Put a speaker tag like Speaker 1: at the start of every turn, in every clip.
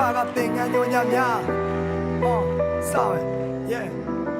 Speaker 1: ခါကသင်ငန်းညညများအော်စာပဲ yeah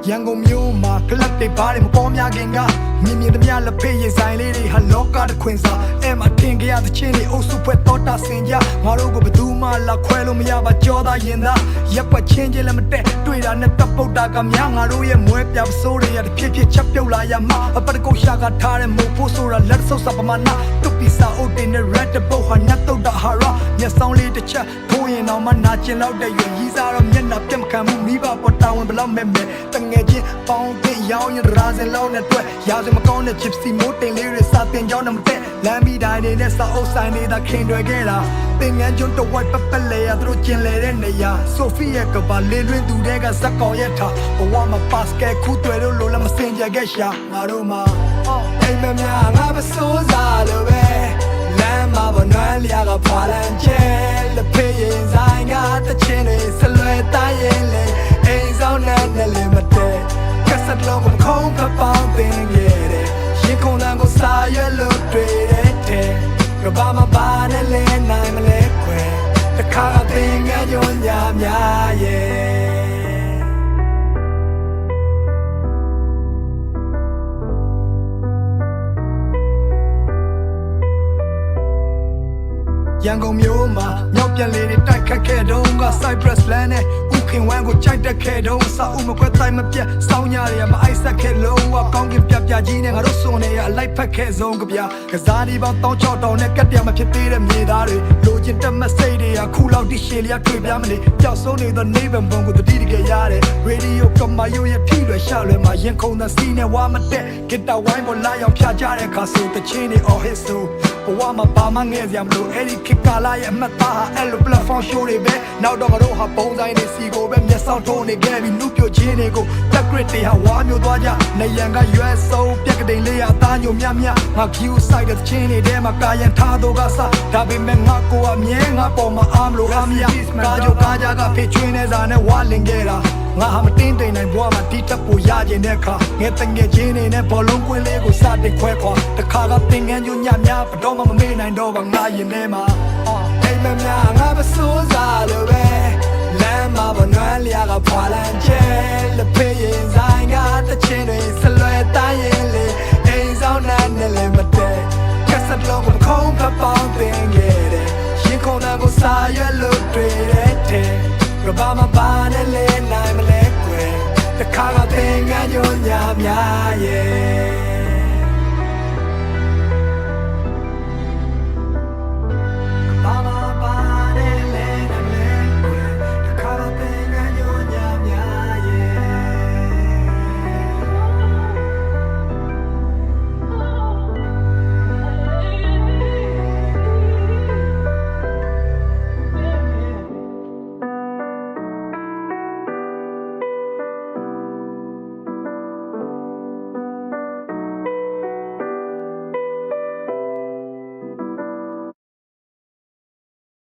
Speaker 1: ရန်ကုန်မြို့မှာကလပ်တွေဘာတွေမပေါ်များခင်ကမြင်မြင်သမျှလက်ဖေးရင်ဆိုင်လေးတွေဟာလော ကတစ်ခွင်စာအဲ့မှာတင်ကြရတဲ့ချင်းတွေအုပ်စုဖွဲ့တော်တာစင်ကြငါတို့ကဘယ်သူမှလာခွဲလို့မရပါကြောသားရင်သားရက်ွက်ချင်းချင်းလည်းမတက်တွေ့တာနဲ့တပ်ပုတ်တာကများငါတို့ရဲ့မွဲပြပစိုးတွေရတဖြည်းဖြည်းချက်ပြုတ်လာရမှာအပတ်ကုတ်ရှာကထားတဲ့မို့ဖို့ဆိုတာလက်ဆုပ်စာပမာဏတုတ်ပီစာအုပ်တင်တဲ့ red တပုတ်ဟာနတ်တုတ်တာဟာရမျက်စောင်းလေးတစ်ချက်ထိုးရင်တော့မှနာကျင်လောက်တဲ့ရွယ်ကြီးစားတော့မျက်နှာပြတ်မခံမှုမိဘပေါ်တာဝန်ဘလောက်မဲ့မဲ့တငယ်ချင်းပေါင်းတဲ့ရောင်းရင်ရာစင်လောက်နဲ့တွေ့ရာစင်မကောင်းတဲ့ gypsy မိုးတင်လေးတွေစာတင်ကြောင်းနဲ့မတက်လမ်းမီတိုင်းတွေနဲ့စာအုပ်ဆိုင်တွေသာခင်တွေခဲ့တာပင်ငန်းကျွန်းတဝိုက်ပပလဲရသူတို့ကျင်လေတဲ့နေရာဆိုဖီရဲ့ကဘာလေးလွင်သူတွေကဇက်ကောင်ရဲ့ထားဘဝမှာပတ်စကဲခုတွေလို့လို့လည်းမစင်ကြခဲ့ရှာငါတို့မှာအိမ်မများငါမစိုးစားလို့ပဲလမ်းမှာဘနွမ်းလျာကဖွာလန်ချဲလက်ဖေးရင်ဆိုင်ကတချင်းတွေဆလွယ်တိုင်းရင်လေအိမ်ဆောင်နဲ့နဲ့လည်းမတည့်ကက်ဆက်လုံးကိုခုံးကပောင်းတင် ခဲ့တယ်ရင်ခုန်တန်းကိုစာရွက်လို့တွေ့တဲ့တဲ့ကဘာမပါနဲ့လဲနိုင်မလဲ ရန်ကုန်မြို့မှာမြောက်ပြန်လေတွေတိုက်ခတ်ခဲ့တုန်းက Cypress Land နဲ့ဥခင်ဝမ်းကိုကြိုက်တက်ခဲ့တုန်းစာအုပ်မကွက်တိုင်းမပြတ်စောင်းညတွေကမအိုက်ဆက်ခဲ့လုံးဝကောင်းကင်ပြပြကြီးနဲ့ငါတို့စွန်နေရအလိုက်ဖက်ခဲ့ဆုံးကြပြကစားဒီပေါင်းတောင်းချောက်တောင်းနဲ့ကက်ပြမဖြစ်သေးတဲ့မြေသားတွေလိုချင်တက်မစိတ်တွေကခုလောက်တိရှည်လျာတွေ့ပြမလို့ပျောက်ဆုံးနေသောနေဗံဘုံကိုတတိတကယ်ရတယ် Radio ကမာယိုရဲ့ဖြီးလွယ်ရှာလွယ်မှာရင်ခုန်တဲ့စီးနဲ့ဝါမတက်ဂစ်တာဝိုင်းပေါ်လာရောက်ဖြာကြတဲ့ခါဆိုတချင်းတွေ all hit so ဘဝမှာပါမငဲ့စရာမလိုအဲ့ဒီခေတ်ကာလရဲ့အမှတ်သားဟာအဲ့လို platform show တွေပဲနောက်တော့ငါတို့ဟာပုံဆိုင်တွေစီကိုပဲမျက်စောင်းထိုးနေခဲ့ပြီးနုပြချင်းတွေကို tech grid တွေဟာဝါမျိုးသွားကြနေရန်က US ဆုံးပြက်ကတိန်လေးရအသားညိုမြမြငါ Q side တဲ့ချင်းတွေထဲမှာကာယံထားတော့ကစားဒါပေမဲ့ငါကိုအမြဲငါပေါ်မှာအားမလို့အားမရကာကြိုကာကြကဖေချွေးနေစာနဲ့ဝါလင်ခဲ့တာငါဟာမတင်းတိမ်နိုင်ဘွားမှာဒီတက်ဖို့ရကျင်တဲ့အခါငယ်တငယ်ချင်းတွေနဲ့ဘောလုံးကွင်းလေးကိုစတင်ခွဲခွာတခါကသင်ငန်းညညများဘတော်မှမမေ့နိုင်တော့ပါငါရင်ထဲမှာအော်အိမ်မများငါမစိုးစားလို့ပဲလမ်းမှာဘနွမ်းလျာကဖွာလန်ချဲ ဘာမပါနဲ့လဲနိုင်မလဲကွယ်တခါကသင်ငန်းညညာများရဲ့